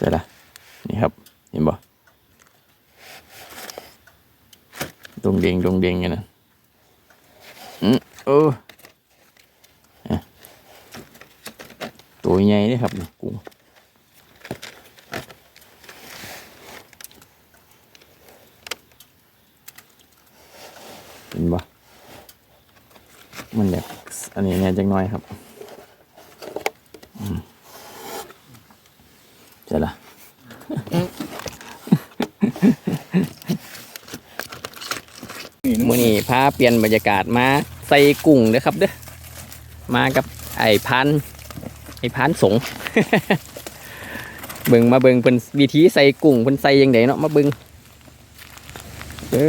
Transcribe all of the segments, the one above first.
เจอละนี่ครับ เห็นบ่ดงเดงดงเดงกันนะอืมเอออะตัวใหญ่เลยครับกุ้งเห็นบ่มันแบบอันนี้เนี่ยจังน้อยครับอืมเจอละ มื่อนี้พา เปลี่ยนบรรยากาศมาใส่กุ้งเด้อครับเด้อมากับไอ้พันไอ้พันสงเบิ่งมาเบิ่งเป็นวิธีใส่กุ้งเป็นใส่ยังไงเนาะมาเบิ่งเอ้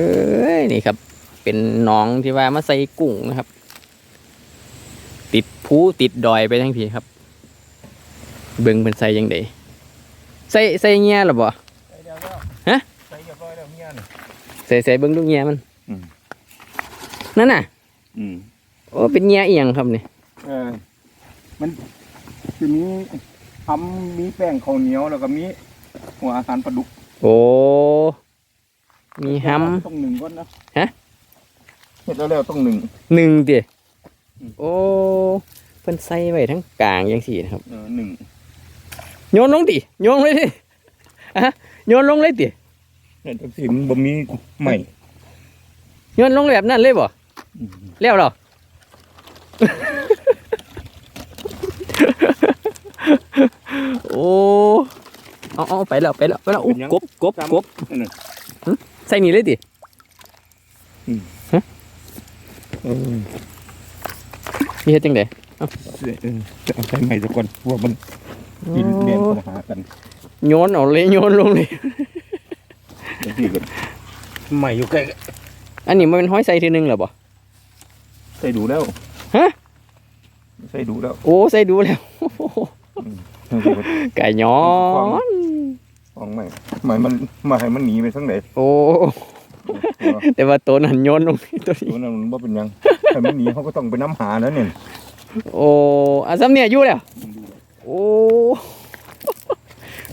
ยนี่ครับ เป็นหน้องที่ว่ามาใส่กุ้งนะครับ ติดภูติดดอยไปทั้งทีครับ เบิ่งเป็นใส่ยังไงใส่ใส่เงี้ยหรอบ่ใส่เดียวแล้วฮะใส่เรียบร้อยแล้วเมียน่ะใส่ใส่เบิ่งลูกเงี้ยมันอืม นั่นน่ะ อืมโอ้เป็นเงี้ยเอียงครับนี่เออ มันจะมีทำมีแป้งข้าวเหนียวแล้วก็มีหัวอาหารปลาดุกโอ้มีห้ ต้องหนึ่งก่อนนะฮะเสร็จแล้วแล้วต้องหนึ่งำหนึ่งเดียอืม โอ้เพิ่นใส่ไว้ทั้งกลางยังสี่นะครับ เออหนึ่งโยนลงดิโยนเลยดิอะโยนลงเลยดิเนี่ยจังสิมันบ่มีใหม่โยนลงแบบนั้นเลยบ่ อืมแล้วเหรอโอ้เอาเอาไปแล้วไปแล้วไปแล้วอู้กบกบกบนั่นน่ะใส่นี่เลยดิเออมีเฮ็ดจังไดเออจะเอาใส่ใหม่ซะก่อนเพราะว่ามันกินเรียนเข้าหากันโยนเอาเลยโยนลงเลยจังซี่ก็ใหม่อยู่ใกล้อันนี้มันเป็นห้อยใส่ทีนึงเหรอบ่ ใส่ดูแล้วฮะใส่ดูแล้ว โอ้ใส่ดูแล้วจังซี่ก็ไก่ย้อนของใหม่ใหม่มันมาให้มันหนีไปทั้งไหนโอ้แต่ว่าตัวนั้นโยนลงตัวนี้ตัวนั้นมันบ่เป็นหยังถ้ามันหนีเขาก็ต้องไปน้ำหาแล้วเนี่ยโอ้อาซ้ำเนี่ยอยู่แล้วโอ้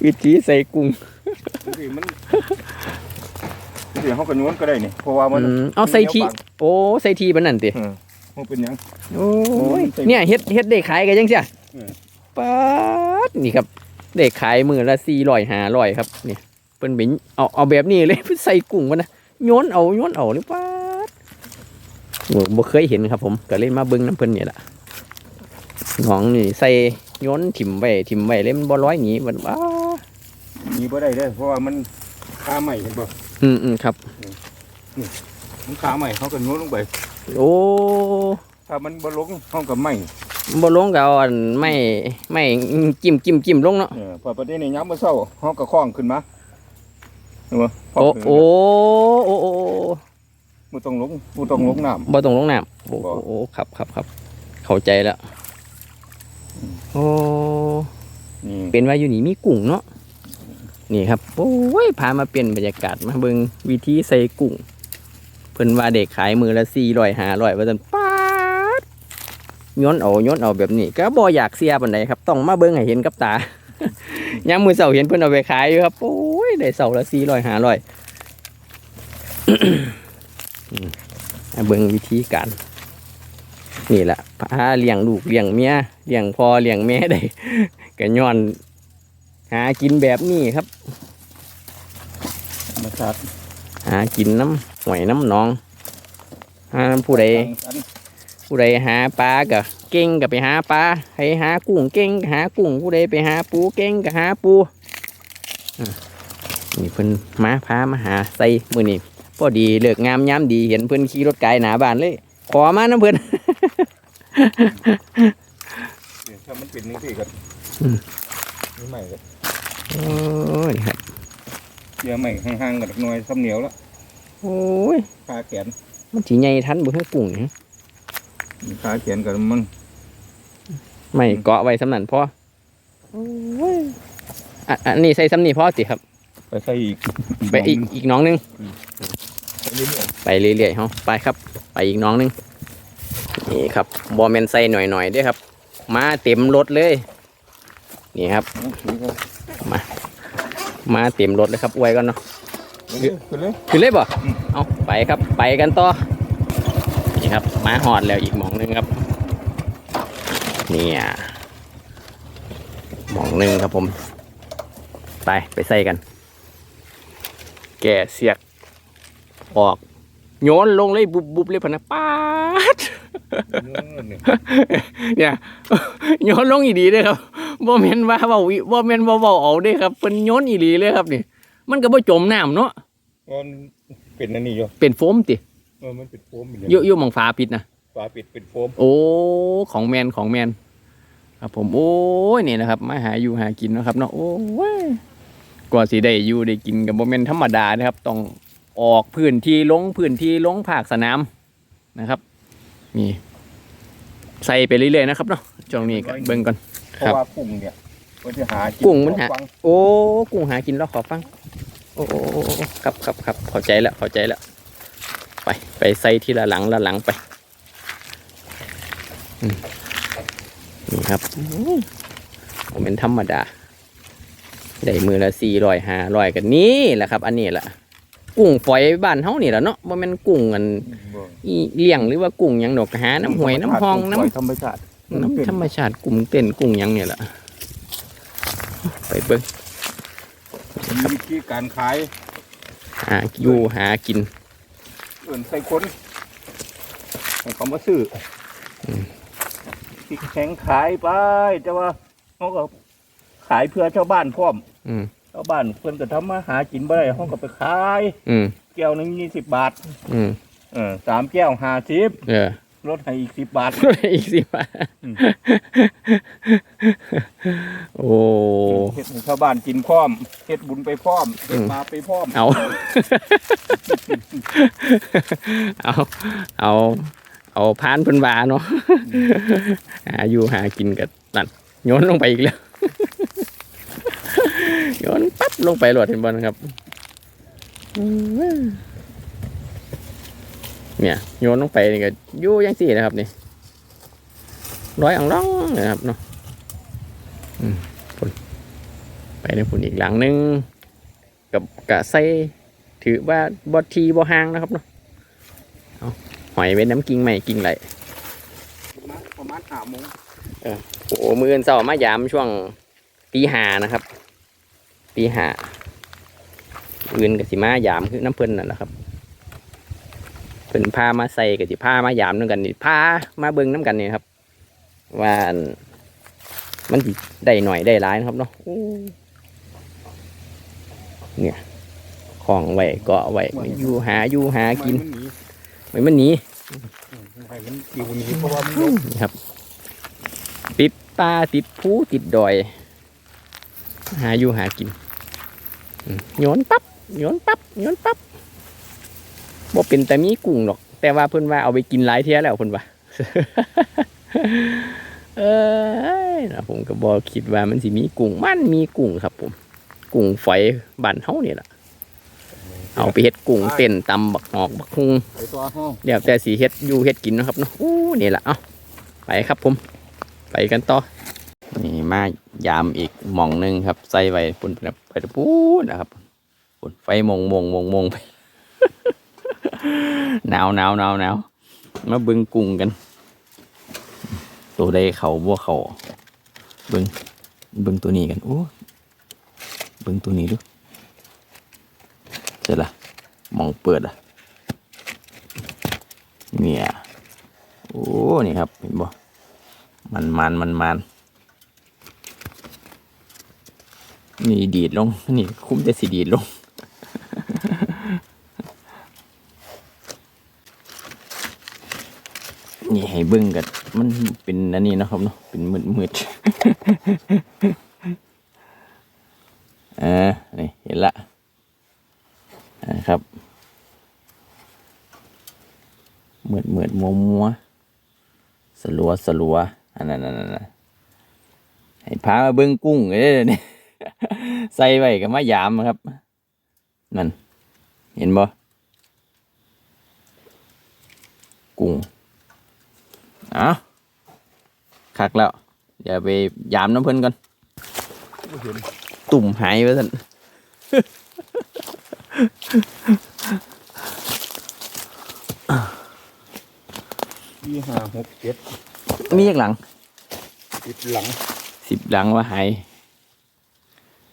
วิธีใส่กุ้งสิมันเดี๋ยวเขาก็โยนก็ได้นี่เพราะว่ามันอืมเอาใส่ทีโอ้ใส่ทีมันนั่นติเออ มันเป็นหยัง โอ้ยใส่เนี่ยเฮ็ดเฮ็ดได้ขายกันยังเสียเออ ป๊าดนี่ครับได้ขายมือละสี่ร้อยห้าร้อยครับนี่เพิ่นเป็นเอาเอาแบบนี้เลย ใส่กุ้งมันนะโยนเอาโยนเอาเลยป๊าดโอ้บ่เคยเห็นครับผมก็เลยมาเบิ่งน้ำเพิ่นนี่แหละหนองนี่ใส่โยนถิ่มไว้ถิ่มไว้เลยมันบ่ร้อยหนีมันว้าหนีบ่ได้เด้อเพราะว่ามันขาใหม่เห็นบ่อืมอืมครับ มันขาใหม่เขาก็โยนลงไปโอ้ ถ้ามันบ่ลงเขาก็ไม่บ่ลงก็เอาอันไม่ไม่จิ้มจิ้มจิ้มลงเนาะเออพอประเด็นในย้ำมื้อเช้าเขาก็คล้องขึ้นมาเห็นบ่พโอ้ขึ้นโอ้โอ้โอ้บ่ต้องลงบ่ต้องลงน้ำบ่ต้องลงน้ำโอ้บ่โอ้ครับครับครับเข้าใจแล้วอืมโอ้นี่เป็นว่าอยู่นี่มีกุ้งเนาะนี่ครับโอ้ยพามาเปลี่ยนบรรยากาศมาเบิ่งวิธีใส่กุ้งเพิ่นว่าเด็กขายมือละ400 500ว่าซั่นป๊าด ย้อนเอาย้อนเอาแบบนี้ ก็บ่อยากเสียปานใดครับต้องมาเบิ่งให้เห็นกับตายามมื้อเช้าเห็นเพิ่นเอาไปขายอยู่ครับโอ้ยได้เช้าละ400 500อืมมาเบิ่งวิธีการนี่แหละพาเลี้ยงลูกเลี้ยงเมียเลี้ยงพ่อเลี้ยงแม่ได้ก็ย้อน หากินแบบนี้ครับมาครับหากินน้ำหอยน้ำหนองหาผู้ใด ผู้ใดหาปลาก็เก่งก็ไปหาปลาให้หากุ้งเก่งก็หากุ้งผู้ใดไปหาปูเก่งก็หาปูอะนี่เพิ่นมาพามาหาใส่มือนี่พอดีเลิกงามยามดีเห็นเพิ่นขี่รถไกลหนาบ้านเลย ขอมานะเพิ่นเนี่ยถ้ามันเป็นจังซี่ก็อืมนี่ใหม่ก็โอ้ยครับเดี๋ยวใหม่ห่างๆกันหน่อยซ้ำเหนียวแล้วโอ้ยขาแขนมันสีใหญ่ทันบ่ให้กุ้งนี่ ขาแขนกันมันไม่เกาะไว้สำนันพอโอ้ยอะอันนี้ใส่สำนีพอสิครับ ไปใส่อีกไปอีกอีกน้องหนึงไปเรื่อยไปเรื่อยๆเฮาไปครับ ไปอีกน้องหนึง นี่ครับบอแมนใส่หน่อยๆเด้วยครับ มาเต็มรถเลย นี่ครับๆมาเต็มรถเลยครับอวยก่อนเนาะ ขึ้นเลยขึ้นเลยบ่อืมเอาไปครับ ไปกันต่อ นี่ครับมาหอดแล้วอีกหมองหนึงครับเนี่ยหมองหนึงครับผม ไปไปใส่กัน แก่เสียกออกโยนลงเลยบุบบุบเลยพะนะป้าดเนี่ยโยนลงอีดีเลยครับบ่แม่นว่าเว้าอีบ่แม่นว่าเว้าเอาเด้ครับเพิ่นโยนอีหลีเลยครับนี่ มันก็บ่จมน้ำเนาะมันเป็นอันนี้อยู่เป็นโฟมติ เออมันเป็นโฟมอยู่อยู่หมองฟ้าปิดนะฝาปิดเป็นโฟมโอ้ของแมนของแมนครับผมโอ้ยนี่นะครับมาหาอยู่หากินเนาะครับเนาะโอ้ยกว่าสิได้อยู่ได้กินกับโมเมนธรรมดานะครับ ต้องออกพื้นที่ลงพื้นที่ลงภาคสนามนะครับนี่ใส่ไปเรื่อยๆนะครับเนาะช่วงนี้ก็เบิ่งก่อน เพราะว่ากุ้งเนี่ยมันจะหากุ้งมันหาฟังโอ้กุ้งหากินแล้วขอฟัง โอ้โอ้โอ้โอ้ครับครับครับเข้าใจแล้วเข้าใจแล้ว ไปไปใส่ทีละหลังละหลังไปอืมนี่ครับผมเป็นธรรมดาได้มือละสี่ร้อยห้าร้อยกันนี่แหละครับ อันนี้แหละกุ้งฝอยบ้านเฮานี่แหละเนาะว่ามันกุ้งอันอีเลี้ยงหรือว่ากุ้งหยังดอกหาน้ำหวยน้ำหองน้ำธรรมชาติน้ำธรรมชาติกุ้งเต้นกุ้งหยังเนี่ยแหละไปเบิ้งมีวิธีการขายหาอยู่หากิน เอื่นใส่คนให้เขามาซื้ออมพริกแข็งขายไป แต่ว่าเขาก็ขายเพื่อชาวบ้านพร้อมอืมชาวบ้านเพิ่นก็ทำมาหากินบ่ได้เขาก็ไปขายอืมแก้วหนึงยี่สิบบาทอืมเออสามแก้วห้าสิบเออ ลดให้อีกสิบบาทอีกสิบาทอืมโอ้เฮ็ดให้ชาวบ้านกินพร้อมเฮ็ดบุญไปพร้อมเฮ็ดอืมมาไปพร้อม เอา เอา เอาเอาพานเพิ่นวาเนาะหาอยู่หากินกันนั่นโยนลงไปอีกแล้วโยนปั๊บลงไปหลอดเห็นบอลครับอืม เนี่ยโยนลงไปนี่ก็อยู่อยังสี่นะครับนี่ร้อยอ่องร้องนะครับเนาะอืมพุ่นไปในพุ่นอีกหลังหนึงกับกะใส่ถือว่าบอทีบอหางนะครับเนาะเอาหอยไว้น้ำกิ่งใหม่กิ่งไหลประมาณห้าโมงโอ้มืออนเสาร์มายามช่วงตีหานะครับตีหาอื่นกับสิมายามคือน้ำเพิ่นนั่นแหละครับเพิ่นพามาใส่กับสิพามายามนั่นกันนี่พามาเบิ่งน้ำกันนี่ครับว่ามันได้หน่อยได้ร้ายนะครับเนาะเนี่ยของไว้เกาะไว้อยู่หาอยู่หากินไมันหนีให้มันหนี้เพราะว่ามันลงนี่ครับ ติดปลาติดภูติดดอย หาอยู่หากินโยนปั๊บโยนปั๊บโยนปับ๊ บ่เป็นแต่มีกุ้งหรอก แต่ว่าเพิ่นว่าเอาไปกินหลายเที่ยแล้วเพิ่นว่าเอ้ยนะผมก็บ่คิดว่ามันสิมีกุ้งมันมีกุ้งครับ ผม กุ้งฝอยบ้านเฮานี่แหละเอาไปเฮ็ดกุ้งเต้นตำบักหอกบักฮุงเดี๋ยวแต่สีเฮ็ดอยู่เฮ็ดกินนะครับเนาะอู้นี่แหละเอาไปครับผม ไปกันต่อนี่มายามอีกหม่องหนึงครับ ใส่ไว้ปุ่นไปไปปูนนะครับปุ่นไฟมงมงมงมงไป หนาวหนาวหนาวหนาวมาเบึงกุ้งกัน ตัวใดเขาบัวเขาเบึงเบึงตัวนี้กันโอ้เบึงตัวนี้ดูเสร็จละมองเปิดอะเนี่ยโอ้นี่ครับเห็นบ่มันมันมันมันนี่ดีดลงนี่คุ้มจะสิดีดลง นี่ ให้เบิ้งกันมันเป็นอันนี้นะครับเนาะเป็นมืดมืดเออนี่เห็นละนะครับเหมือดเหมือดมัวมัวสลัวสลัวอันนั้นอันนั้นอันนั้นให้พามาเบิ้งกุ้งเอ้ยนี่ใส่ไว้กับมายามครับนั่นเห็นบ่กุ้ง อ้าคักแล้วเดี๋ยวไปยามน้ำเพิ่นก่อนบ่เห็นตุ่มหายไปสั่นที่ห้าหกเจ็ดมีอีกหลังติดหลังสิบหลังว่าหาย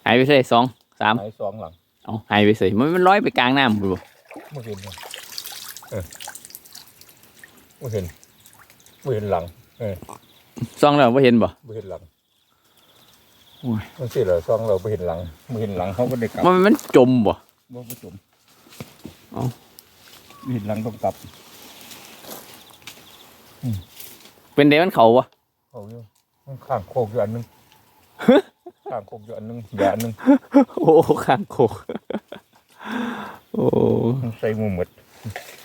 หายไปใส่สองสามหายสองหลังเอาหายไปใส่มันมันร้อยไปกลางน้ำบุไม่เห็นเลยเออไม่เห็น ไม่เห็นหลังเออซองเราไม่เห็นบ่ไม่เห็นหลังโอ้ยมันสิเหรอซองเราไม่เห็นหลังไม่เห็นหลังเขาก็ได้กลับมันมันจมบ่บ่ผสมเอ้าไม่เห็นหลังต้องกลับเป็นเดมันเขาวะเขาอยู่มันข้างโคกอยู่อันหนึง ข้างโคกอยู่อันหนึงอย่าอันหนึงโอ้ข้างโคกโอ้ มันใส่หมูหมด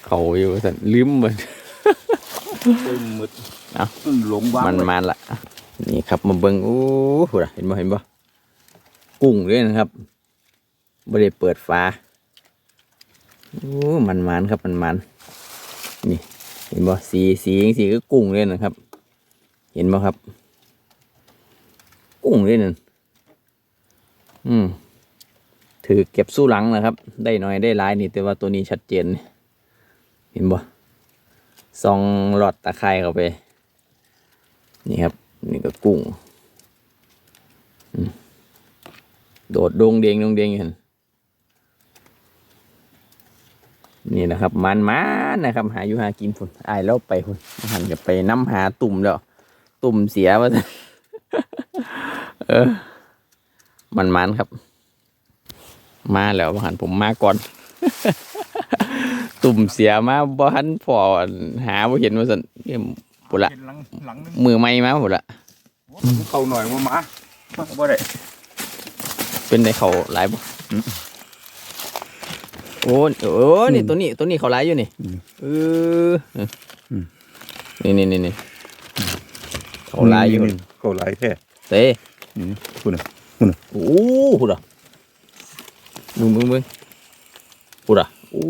เขาอยู่สันลืมมันใส่หมูห มดเอ้ามันหลงวางมันมันละนี่ครับมาเบิ่งโอ้โหเห็นบ่เห็นบ่กุ้งด้วยนะครับบ่ได้เปิดฟ้าโอ้มันมันครับมันมันนี่ เห็นบ่สีสีสีก็กุ้งเลยนะครับ เห็นบ่ครับ กุ้งเลยนั่นอืมถือเก็บสู้หลังนะครับ ได้น้อยได้หลายนี่ แต่ว่าตัวนี้ชัดเจน เห็นบ่ ซองหลอดตะไคร้เข้าไป นี่ครับ นี่ก็กุ้ง โดดดงเดงดงเดงอยู่หั่นนี่นะครับมันมันนะครับ หาอยู่หากินพุ่นอายแล้วไปพุ่นหันกับไปน้ำหาตุ่มแล้ว ตุ่มเสียว่าซั่นเออ มันมันครับ มาแล้วหันผมมาก่อน ตุ่มเสียมาบ่หันพอหาบ่เห็นว่าซั่นเอิ่มปุละเห็นหลังหลังหนึงมือไม่มาหมดละเข้าหน่อยมาหมามาบ่ได้เป็นในเขาหลายบ่อืมโอ้โอ้นี่อืมตัวนี้ตัวนี้เขาหลายอยู่นี่อืมเอออมนี่นี่นี่นี่เขาหลายอยู่นี่เข้าหลายแท้เต้นี่คุณน่ะโอ้พูดอะมึงมึงมึงพูดอะโอ้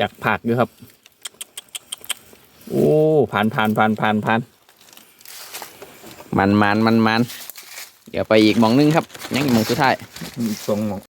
จักผักอยู่ครับ โอ้ผ่านผ่านผ่านผ่านผ่านมันมันมันมันเดี๋ยวไปอีกหมองนึงครับยังอีกหมองสุดท้ายมีสองหมอง